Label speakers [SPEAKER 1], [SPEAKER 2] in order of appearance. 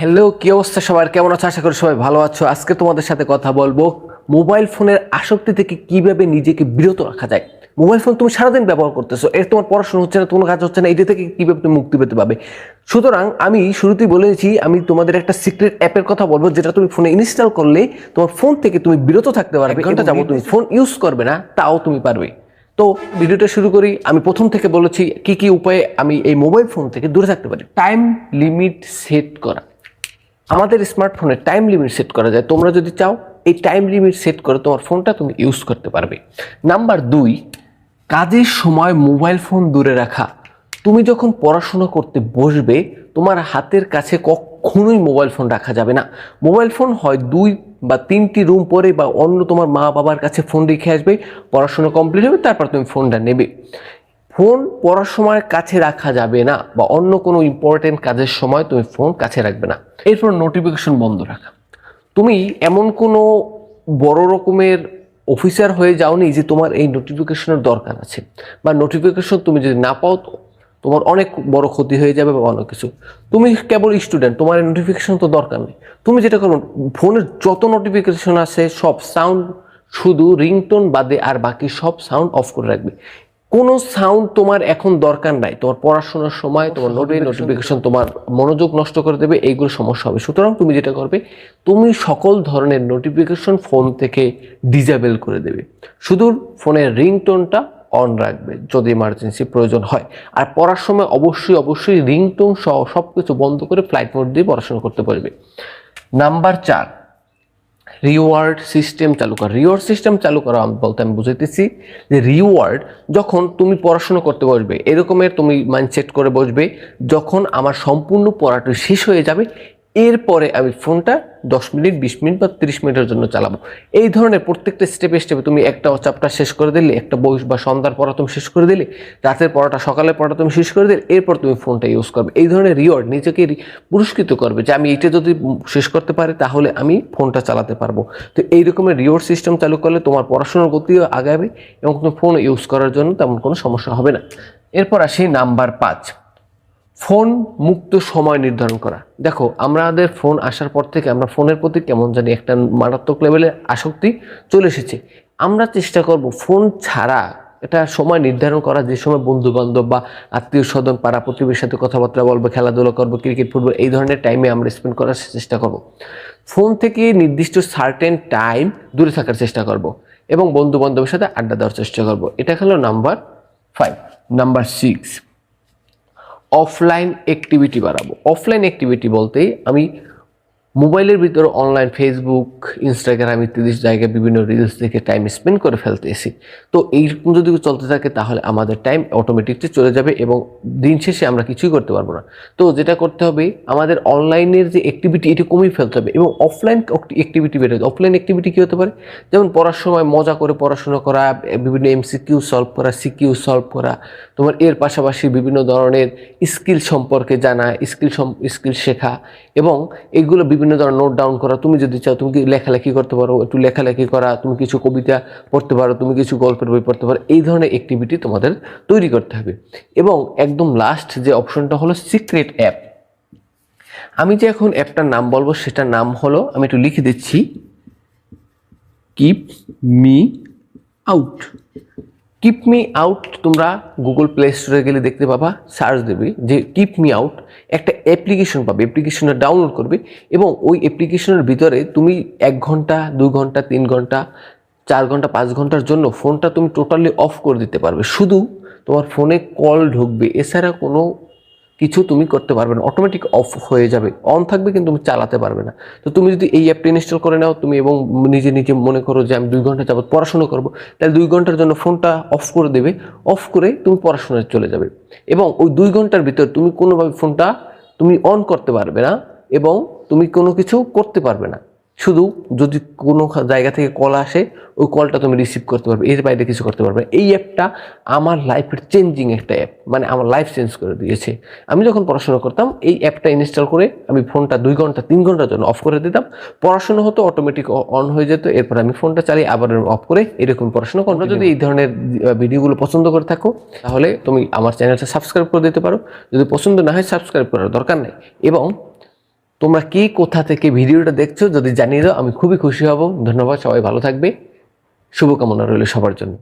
[SPEAKER 1] Hello কি অবস্থা সবার? কেমন আছো? আশা করি সবাই ভালো আছো। আজকে তোমাদের সাথে কথা বলব মোবাইল ফোনের আসক্তি থেকে কীভাবে নিজেকে বিরত রাখা যায়। মোবাইল ফোন তুমি সারাদিন ব্যবহার করতেছো এর তোমার পড়াশোনা হচ্ছে না তোমার কাজ হচ্ছে না এটা থেকে কীভাবে তুমি মুক্তি পেতে পারবে? সুতরাং আমি শুরুতেই বলেছি আমি তোমাদের একটা সিক্রেট অ্যাপের কথা বলব যেটা তুমি ফোনে ইনস্টল করলে তোমার ফোন থেকে তুমি বিরত থাকতে পারবে। ঘণ্টা যাব তুমি ফোন ইউজ করবে না তাও তুমি পারবে। তো ভিডিওটা শুরু করি আমি প্রথম থেকে বলেছি কি কি উপায়ে আমি এই মোবাইল ফোন থেকে দূরে থাকতে পারি। টাইম লিমিট সেট করা। আমাদের স্মার্টফোনে টাইম লিমিট সেট করা যায়। তোমরা যদি চাও, এই টাইম লিমিট সেট করে তোমার ফোনটা তুমি ইউজ করতে পারবে। নাম্বার দুই, কাজের সময় মোবাইল ফোন দূরে রাখা। তুমি যখন পড়াশোনা করতে বসবে, তোমার হাতের কাছে কখনোই মোবাইল ফোন রাখা যাবে না। মোবাইল ফোন হয় দুই বা তিনটি রুম পরে বা অন্য তোমার মা বাবার কাছে ফোন রেখে আসবে, পড়াশোনা কমপ্লিট হবে, তারপর তুমি ফোনটা নেবে। ফোন পড়ার সময় কাছে রাখা যাবে না বা অন্য কোনো ইম্পর্টেন্ট কাজের সময় তুমি ফোন কাছে রাখবে না। এরপর নোটিফিকেশন বন্ধ রাখা। তুমি এমন কোনো বড় রকমের অফিসার হয়ে যাওনি যে তোমার এই নোটিফিকেশনের দরকার আছে। বা নোটিফিকেশন তুমি যদি না পাও, তোমার অনেক বড় ক্ষতি হয়ে যাবে বা অনেক কিছু। তুমি কেবল স্টুডেন্ট তোমার নোটিফিকেশন তো দরকার নেই। তুমি যেটা করো, ফোনের যত নোটিফিকেশন আছে, সব সাউন্ড শুধু রিংটোন বাদে আর বাকি সব সাউন্ড অফ করে রাখবে। কোনো সাউন্ড তোমার এখন দরকার নাই। তোমার পড়াশোনার সময় তোমার নোটে নোটিফিকেশন তোমার মনোযোগ নষ্ট করে দেবে এইগুলো সমস্যা হবে। সুতরাং তুমি যেটা করবে তুমি সকল ধরনের নোটিফিকেশন ফোন থেকে ডিজেবল করে দেবে। শুধু ফোনের রিংটোনটা অন রাখবে যদি ইমার্জেন্সি প্রয়োজন হয়। আর পড়ার সময় অবশ্যই অবশ্যই রিংটোন সহ সব কিছু বন্ধ করে ফ্লাইট মোড দিয়ে পড়াশোনা করতে পারবে। নাম্বার চার রিওয়ার্ড সিস্টেম চালু করা। রিওয়ার্ড সিস্টেম চালু করা বলতে আমি বুঝাইতেছি যে রিওয়ার্ড যখন তুমি পড়াশোনা করতে বসবে, এরকমের তুমি মাইন্ডসেট করে বসবে, যখন আমার সম্পূর্ণ পড়াটা শেষ হয়ে যাবে এরপরে আমি ফোনটা দশ মিনিট, বিশ মিনিট বা তিরিশ মিনিটের জন্য চালাবো। এই ধরনের প্রত্যেকটা স্টেপে স্টেপে তুমি একটা চ্যাপ্টার শেষ করে দিলে, একটা বই বা সন্ধ্যার পড়া তুমি শেষ করে দিলে, রাতের পড়াটা, সকালের পড়াটা তুমি শেষ করে দিলে, এরপর তুমি ফোনটা ইউজ করবে। এই ধরনের রিওয়ার্ড নিজেকে পুরস্কৃত করবে যে আমি এটা যদি শেষ করতে পারি, তাহলে আমি ফোনটা চালাতে পারব। তো এই রকমের রিওয়ার্ড সিস্টেম চালু করলে তোমার পড়াশোনার গতিও আগাবে এবং তুমি ফোন ইউজ করার জন্য তেমন কোনো সমস্যা হবে না। এরপর আসি নাম্বার পাঁচ। ফোন মুক্ত সময় নির্ধারণ করা। দেখো, আমাদের ফোন আসার পর থেকে আমরা ফোনের প্রতি কেমন জানি একটা মারাত্মক লেভেলের আসক্তি চলে এসেছে। আমরা চেষ্টা করব ফোন ছাড়া এটা সময় নির্ধারণ করা, যে সময় বন্ধু বান্ধব বা আত্মীয় স্বজন পাড়া প্রতিবেশীর সাথে কথাবার্তা বলব, খেলাধুলা করব ক্রিকেট ফুটবল এই ধরনের টাইমে আমরা স্পেন্ড করার চেষ্টা করব। ফোন থেকে নির্দিষ্ট সার্টেন টাইম দূরে থাকার চেষ্টা করব এবং বন্ধু বান্ধবের সাথে আড্ডা দেওয়ার চেষ্টা করব। এটা হলো number five number six offline activity বাড়াবো। অফলাইন অ্যাক্টিভিটি বলতে আমি মোবাইলের ভিতরে অনলাইন ফেসবুক ইনস্টাগ্রাম ইত্যাদি জায়গায় বিভিন্ন রিলস দেখে টাইম স্পেন্ড করে ফেলতেছি। তো এইরকম যদি চলতে থাকে তাহলে আমাদের টাইম অটোমেটিকলি চলে যাবে এবং দিন শেষে আমরা কিছুই করতে পারব না। তো যেটা করতে হবে, আমাদের অনলাইনের যে অ্যাক্টিভিটি এটা কমিয়ে ফেলতে হবে এবং অফলাইন অ্যাক্টিভিটি বেড়ে অফলাইন অ্যাক্টিভিটি কী হতে পারে? যেমন পড়ার সময় মজা করে পড়াশোনা করা, বিভিন্ন এমসিকিউ সলভ করা সিকিউ সলভ করা, তোমার এর পাশাপাশি বিভিন্ন ধরনের স্কিল সম্পর্কে জানা স্কিল স্কিল শেখা এবং এগুলো বিভিন্ন ধরনের নোট ডাউন করা, তুমি যদি চাও তুমি লেখালেখি করতে পারো, একটু লেখালেখি করা, তুমি কিছু কবিতা পড়তে পারো, তুমি কিছু গল্পের বই পড়তে পারো, এই ধরনের অ্যাক্টিভিটি তোমাদের তৈরি করতে হবে। এবং একদম লাস্ট যে অপশনটা হলো সিক্রেট অ্যাপ আমি যে এখন অ্যাপটার নাম বলব, সেটার নাম হলো, আমি একটু লিখে দিচ্ছি keep me out keep me out তোমরা গুগল প্লে স্টোরে গেলে দেখতে পাবা সার্চ দেবে যে কিপ মি আউট একটা অ্যাপ্লিকেশন পাবে অ্যাপ্লিকেশনটা ডাউনলোড করবে এবং ওই অ্যাপ্লিকেশনের ভিতরে তুমি এক ঘণ্টা দু ঘণ্টা, তিন ঘণ্টা, চার ঘণ্টা, পাঁচ ঘণ্টার জন্য ফোনটা তুমি টোটালি অফ করে দিতে পারবে। শুধু তোমার ফোনে কল ঢুকবে, এছাড়া কোনো কিছু তুমি করতে পারবে না। অটোমেটিক অফ হয়ে যাবে। অন থাকবে কিন্তু তুমি চালাতে পারবে না। তো তুমি যদি এই অ্যাপটি ইনস্টল করে নাও, তুমি এবং নিজে নিজে মনে করো যে আমি দুই ঘণ্টা যাবত পড়াশোনা করব, তাহলে দুই ঘণ্টার জন্য ফোনটা অফ করে দেবে। অফ করে তুমি পড়াশোনায় চলে যাবে। এবং ওই দুই ঘণ্টার ভিতর তুমি কোনোভাবে ফোনটা তুমি অন করতে পারবে না এবং তুমি কোনো কিছু করতে পারবে না। শুধু যদি কোনো জায়গা থেকে কল আসে ওই কলটা তুমি রিসিভ করতে পারবে এর বাইরে কিছু করতে পারবে এই অ্যাপটা আমার লাইফের চেঞ্জিং একটা অ্যাপ মানে আমার লাইফ চেঞ্জ করে দিয়েছে। আমি যখন পড়াশোনা করতাম এই অ্যাপটা ইনস্টল করে আমি ফোনটা দুই ঘণ্টা তিন ঘণ্টার জন্য অফ করে দিতাম। পড়াশোনা হতো অটোমেটিক অন হয়ে যেত এরপর আমি ফোনটা চালিয়ে আবার অফ করে এরকম পড়াশোনা করব যদি এই ধরনের ভিডিওগুলো পছন্দ করে থাকো তাহলে তুমি আমার চ্যানেলটা সাবস্ক্রাইব করে দিতে পারো। যদি পছন্দ না হয় সাবস্ক্রাইব করার দরকার নেই। এবং তোমরা কি কোথা থেকে ভিডিওটা দেখছ যদি জানিয়ে দাও, আমি খুবই খুশি হব। ধন্যবাদ, সবাই ভালো থাকবে। শুভকামনা রইল সবার জন্য।